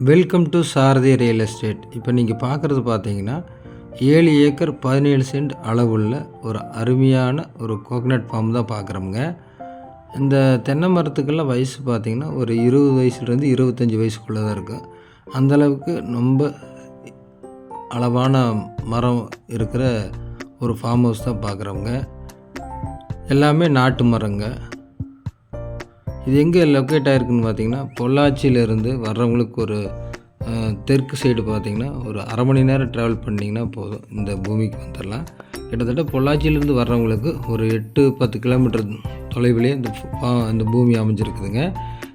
Welcome to Sarathi real estate இப்போ நீங்கள் பார்க்குறது பார்த்தீங்கன்னா ஏழு ஏக்கர் பதினேழு சென்ட் அளவுள்ள ஒரு அருமையான ஒரு கோகனட் ஃபார்ம் தான் பார்க்குறோமுங்க இந்த தென்னை மரத்துக்கெல்லாம் வயசு பார்த்திங்கன்னா ஒரு இருபது வயசுலேருந்து இருபத்தஞ்சி வயசுக்குள்ளே தான் இருக்கும் அந்தளவுக்கு ரொம்ப அளவான மரம் இருக்கிற ஒரு ஃபார்ம் ஹவுஸ் தான் பார்க்குறவங்க எல்லாமே நாட்டு மரங்க. இது எங்கே லொக்கேட் ஆகிருக்குன்னு பார்த்தீங்கன்னா பொள்ளாச்சியிலேருந்து வர்றவங்களுக்கு ஒரு தெற்கு சைடு பார்த்திங்கன்னா ஒரு அரை மணி நேரம் ட்ராவல் பண்ணிங்கன்னா போதும். இந்த பூமிக்கு வந்துடலாம். கிட்டத்தட்ட பொள்ளாச்சியிலேருந்து வர்றவங்களுக்கு ஒரு எட்டு பத்து கிலோமீட்டர் தொலைவிலே இந்த பா- இந்த பூமி அமைஞ்சிருக்குதுங்க.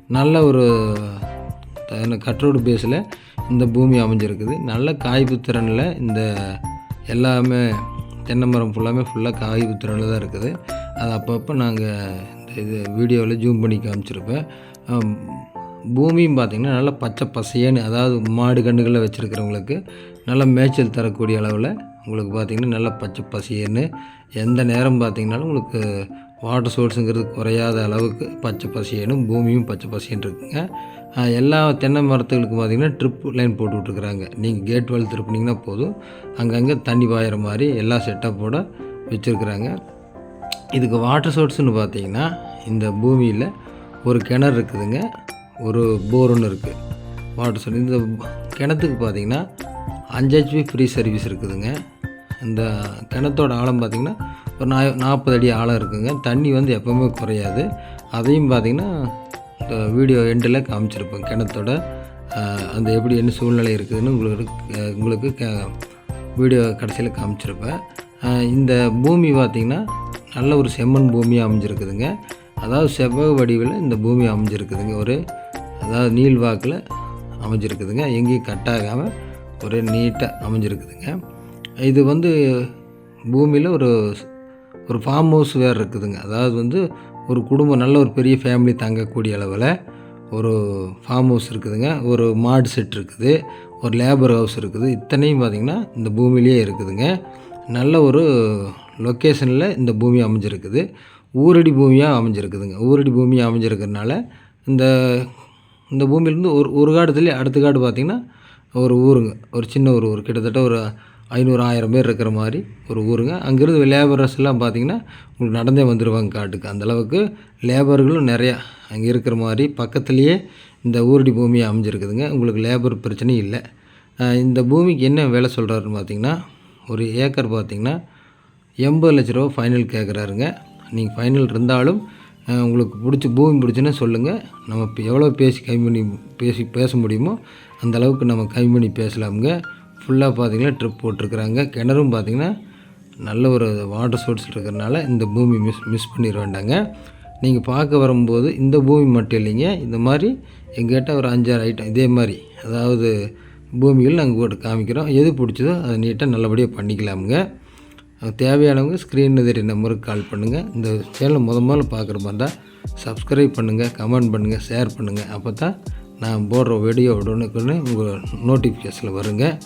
நல்ல ஒரு கட்ரோடு பேஸில் இந்த பூமி அமைஞ்சிருக்குது. நல்ல காய்ப்பு திறனில் இந்த எல்லாமே தென்னை மரம் ஃபுல்லாமே ஃபுல்லாக காய்ப்பு திறனில் தான் இருக்குது. அது அப்பப்போ நாங்கள் இது வீடியோவில் ஜூம் பண்ணி காமிச்சிருப்பேன். பூமியும் பார்த்திங்கன்னா நல்லா பச்சை பசையன்னு அதாவது மாடு கண்டுகளில் வச்சுருக்கிறவங்களுக்கு நல்ல மேய்ச்சல் தரக்கூடிய அளவில் உங்களுக்கு பார்த்திங்கன்னா நல்லா பச்சை பசையன்னு எந்த நேரம் பார்த்திங்கனாலும் உங்களுக்கு வாட்டர் சோர்ஸுங்கிறது குறையாத அளவுக்கு பச்சை பசையனும் பூமியும் பச்சை பசையன்னு இருக்குங்க. எல்லா தென்னை மரத்துகளுக்கும் பார்த்திங்கன்னா ட்ரிப் லைன் போட்டு விட்ருக்குறாங்க நீங்கள் கேட் வால் திருப்பினீங்கன்னா போதும். அங்கங்கே தண்ணி பாயிற மாதிரி எல்லா செட்டப்போடு வச்சுருக்குறாங்க. இதுக்கு வாட்டர் சோர்ஸ்னு பார்த்தீங்கன்னா இந்த பூமியில் ஒரு கிணறு இருக்குதுங்க. ஒரு போர் ஒன்று இருக்குது வாட்டர் சோர்ஸ் இந்த கிணத்துக்கு பார்த்தீங்கன்னா அஞ்சு ஹெச்பி ஃப்ரீ சர்வீஸ் இருக்குதுங்க. இந்த கிணத்தோட ஆழம் பார்த்திங்கன்னா ஒரு நா நாற்பது அடி ஆழம் இருக்குதுங்க தண்ணி வந்து எப்போவுமே குறையாது. அதையும் பார்த்திங்கன்னா இந்த வீடியோ எண்டில் காமிச்சிருப்பேன் கிணத்தோட அந்த எப்படி என்ன சூழ்நிலை இருக்குதுன்னு உங்களுக்கு உங்களுக்கு க- வீடியோ கடைசியில் காமிச்சிருப்பேன். இந்த பூமி பார்த்திங்கன்னா நல்ல ஒரு செம்மண் பூமியாக அமைஞ்சிருக்குதுங்க. அதாவது செவ்வக வடிவில் இந்த பூமி அமைஞ்சிருக்குதுங்க. ஒரு அதாவது நீள் வாக்கில் அமைஞ்சிருக்குதுங்க. எங்கேயும் கட்டாகாமல் ஒரே நீட்டாக அமைஞ்சிருக்குதுங்க. இது வந்து பூமியில் ஒரு ஒரு ஃபார்ம் ஹவுஸ் வேறு இருக்குதுங்க. அதாவது வந்து ஒரு குடும்பம் நல்ல ஒரு பெரிய ஃபேமிலி தங்கக்கூடிய அளவில் ஒரு ஃபார்ம் ஹவுஸ் இருக்குதுங்க. ஒரு மாடு செட் இருக்குது. ஒரு லேபர் ஹவுஸ் இருக்குது. இத்தனையும் பார்த்திங்கன்னா இந்த பூமியிலேயே இருக்குதுங்க. நல்ல ஒரு லொக்கேஷனில் இந்த பூமி அமைஞ்சிருக்குது. ஊரடி பூமியாக அமைஞ்சிருக்குதுங்க. ஊரடி பூமியாக அமைஞ்சிருக்கிறதுனால இந்த இந்த பூமியிலேருந்து ஒரு ஒரு காடுதுலேயே அடுத்த காடு பார்த்திங்கன்னா ஒரு ஊருங்க. ஒரு சின்ன ஒரு ஊர். கிட்டத்தட்ட ஒரு ஐநூறு ஆயிரம் பேர் இருக்கிற மாதிரி ஒரு ஊருங்க. அங்கேருந்து லேபரர்ஸ் எல்லாம் பார்த்திங்கன்னா உங்களுக்கு நடந்தே வந்துடுவாங்க காட்டுக்கு. அந்தளவுக்கு லேபர்களும் நிறையா அங்கே இருக்கிற மாதிரி பக்கத்துலேயே இந்த ஊரடி பூமி அமைஞ்சிருக்குதுங்க. உங்களுக்கு லேபர் பிரச்சனையும் இல்லை. இந்த பூமிக்கு என்ன வேலை சொல்கிறாருன்னு பார்த்திங்கன்னா ஒரு ஏக்கர் பார்த்திங்கன்னா எண்பது லட்ச ரூபா ஃபைனல் கேட்குறாருங்க நீங்கள் ஃபைனல் இருந்தாலும் உங்களுக்கு பிடிச்ச பூமி பிடிச்சுன்னா சொல்லுங்கள் நம்ம இப்போ எவ்வளோ பேசி கம்மி பண்ணி பேசி பேச முடியுமோ அந்த அளவுக்கு நம்ம கம்மி பண்ணி பேசலாமுங்க. ஃபுல்லாக பார்த்தீங்கன்னா ட்ரிப் போட்டிருக்கிறாங்க. கிணறும் பார்த்தீங்கன்னா நல்ல ஒரு வாட்டர் சோர்ஸ் இருக்கிறதுனால இந்த பூமி மிஸ் மிஸ் பண்ணிட வேண்டாங்க. நீங்கள் பார்க்க வரும்போது இந்த பூமி மட்டும் இல்லைங்க. இந்த மாதிரி எங்கிட்ட ஒரு அஞ்சாறு ஐட்டம் இதே மாதிரி அதாவது பூமிகள் நாங்கள் போட்டு காமிக்கிறோம். எது பிடிச்சதோ அதை நீட்டாக நல்லபடியாக பண்ணிக்கலாமுங்க. தேவையானவங்க ஸ்க்ரீன் எதிரி நம்பருக்கு கால் பண்ணுங்கள் இந்த சேனலை முத முதல்ல பார்க்குற மாதிரி தான் சப்ஸ்கிரைப் பண்ணுங்கள் கமெண்ட் பண்ணுங்கள் ஷேர் பண்ணுங்கள் அப்போ தான் நான் போடுற வீடியோ உடனுக்குன்னு உங்கள் நோட்டிஃபிகேஷனில் வருங்க.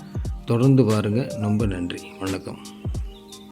தொடர்ந்து பாருங்கள் ரொம்ப நன்றி. வணக்கம்.